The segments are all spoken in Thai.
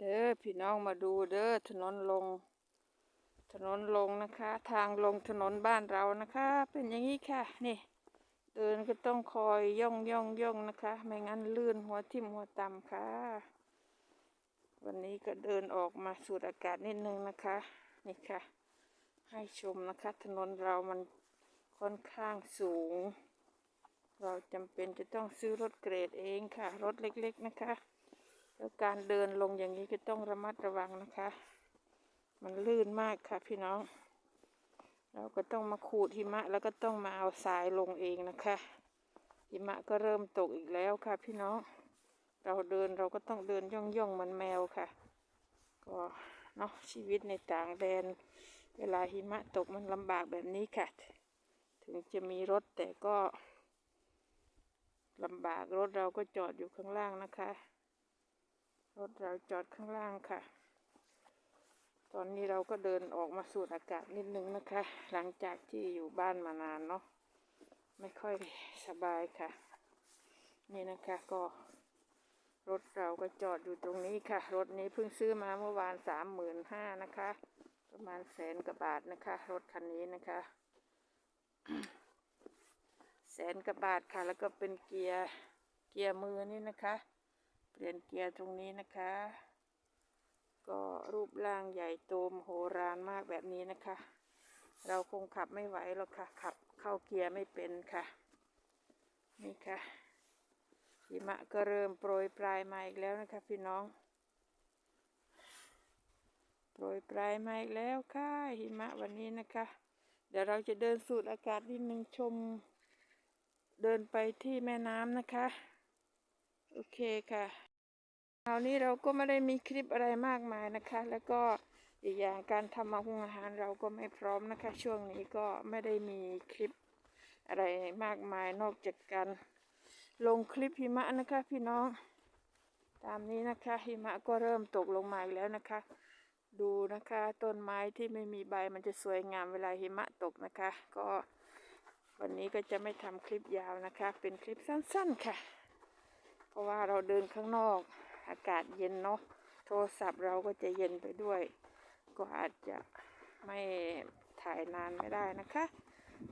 เด้อพี่น้องมาดูเด้อถนนลง ถนนลงนะคะ ทางลงถนนบ้านเรานะคะ เป็นอย่างนี้ค่ะนี่เดินก็ต้องคอยย่องย่องย่องนะคะ ไม่งั้นลื่นหัวทิ่มหัวต่ำค่ะ วันนี้ก็เดินออกมาสูดอากาศนิดนึงนะคะ นี่ค่ะ ให้ชมนะคะ ถนนเรามันค่อนข้างสูง เราจำเป็นจะต้องซื้อรถเกรดเองค่ะ รถเล็กๆนะคะ แล้วการเดินลงอย่างนี้ก็ต้องระมัดระวังนะคะ มันลื่นมากค่ะพี่น้อง เราก็ต้องมาขูดหิมะแล้วก็ต้องมาเอาทรายลงเองนะคะ หิมะก็เริ่มตกอีกแล้วค่ะ พี่น้อง เราเดินเราก็ต้องเดินย่องย่องเหมันแมวค่ะ ก็เนาะชีวิตในต่างแดน เวลาหิมะตกมันลำบากแบบนี้ค่ะ ถึงจะมีรถแต่ก็ลำบากรถเราก็จอดอยู่ข้างล่างนะคะ รถเราจอดข้างล่างค่ะ ตอนนี้เราก็เดินออกมาสูดอากาศนิดนึงนะคะ หลังจากที่อยู่บ้านมานานเนาะ ไม่ค่อยสบายค่ะ นี่นะคะก็ รถเราก็จอดอยู่ตรงนี้ค่ะ รถนี้เพิ่งซื้อมาเมื่อวานสามหมื่นห้านะคะ ประมาณแสนกว่าบาทนะคะ รถคันนี้นะคะแสนกว่าบาทค่ะ แล้วก็เป็นเกียร์เกียร์มือนี่นะคะ เปลี่ยนเกียร์ตรงนี้นะคะ ก็รูปร่างใหญ่โตมโหฬารมากแบบนี้นะคะ เราคงขับไม่ไหวหรอกค่ะ ขับเข้าเกียร์ไม่เป็นค่ะ นี่ค่ะหิมะก็เริ่มโปรยปลายมาอีกแล้วนะคะ พี่น้อง โปรยปลายมาอีกแล้วค่ะหิมะวันนี้นะคะ เดี๋ยวเราจะเดินสูดอากาศนิดนึงชม เดินไปที่แม่น้ำนะคะ โอเคค่ะคราวนี้เราก็ไม่ได้มีคลิปอะไรมากมายนะคะ แล้วก็อีกอย่างการทำอาหารอาหารเราก็ไม่พร้อมนะคะ ช่วงนี้ก็ไม่ได้มีคลิปอะไรมากมายนอกจากการลงคลิปหิมะนะคะ พี่น้อง ตามนี้นะคะหิมะก็เริ่มตกลงมาอีกแล้วนะคะ ดูนะคะต้นไม้ที่ไม่มีใบมันจะสวยงามเวลาหิมะตกนะคะ ก็วันนี้ก็จะไม่ทำคลิปยาวนะคะ เป็นคลิปสั้นๆค่ะ เพราะว่าเราเดินข้างนอกอากาศเย็นเนาะโทรศัพท์เราก็จะเย็นไปด้วย ก็อาจจะไม่ถ่ายนานไม่ได้นะคะ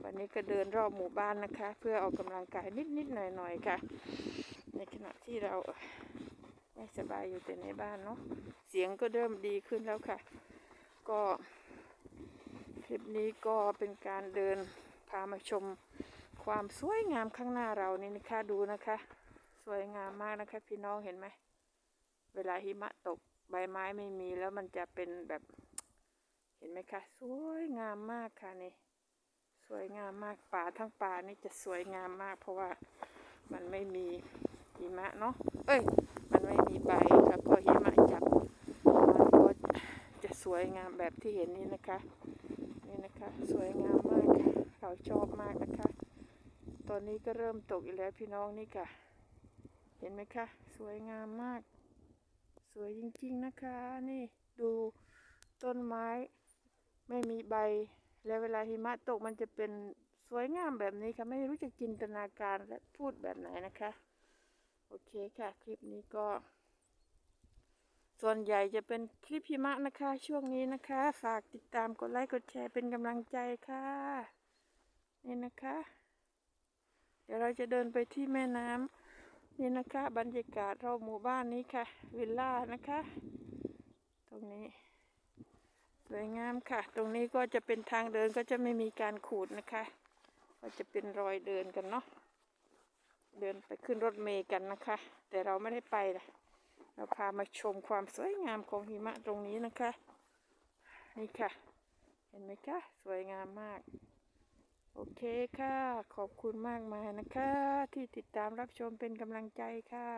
วันนี้ก็เดินรอบหมู่บ้านนะคะ เพื่อออกกำลังกายนิดๆหน่อยๆค่ะ ในขณะที่เราไม่สบายอยู่แต่ในบ้านเนาะเสียงก็เริ่มดีขึ้นแล้วค่ะ ก็คลิปนี้ก็เป็นการเดินพามาชมความสวยงามข้างหน้าเรานี่นะคะดูนะคะ สวยงามมากนะคะพี่น้องเห็นไหม เวลาหิมะตกใบไม้ไม่มีแล้วมันจะเป็นแบบ เห็นไหมคะ สวยงามมากค่ะนี่ สวยงามมากป่าทั้งป่านี่จะสวยงามมาก เพราะว่ามันไม่มีหิมะเนาะ เอ้ย มันไม่มีใบแล้วก็หิมะจับมันก็จะสวยงามแบบที่เห็นนี่นะคะ นี่นะคะ สวยงามมากค่ะเราชอบมากนะคะ ตอนนี้ก็เริ่มตกอีกแล้วพี่น้องนี่ค่ะ เห็นไหมคะ สวยงามมาก สวยจริงๆนะคะ นี่ดูต้นไม้ไม่มีใบ แล้วเวลาหิมะตกมันจะเป็นสวยงามแบบนี้ค่ะไม่รู้จะจินตนาการและพูดแบบไหนนะคะ โอเคค่ะ คลิปนี้ก็ ส่วนใหญ่จะเป็นคลิปหิมะนะคะ ช่วงนี้นะคะ ฝากติดตามกดไลค์กดแชร์เป็นกำลังใจค่ะ นี่นะคะ เดี๋ยวเราจะเดินไปที่แม่น้ำ นี่นะคะ บรรยากาศรอบหมู่บ้านนี้ค่ะ วิลล่านะคะ ตรงนี้ สวยงามค่ะ ตรงนี้ก็จะเป็นทางเดินก็จะไม่มีการขูดนะคะ ก็จะเป็นรอยเดินกันเนาะเดินไปขึ้นรถเมล์กันนะคะ แต่เราไม่ได้ไปนะเราพามาชมความสวยงามของหิมะตรงนี้นะคะ นี่ค่ะ เห็นไหมคะ สวยงามมาก โอเคค่ะ ขอบคุณมากมายนะคะ ที่ติดตามรับชมเป็นกำลังใจค่ะ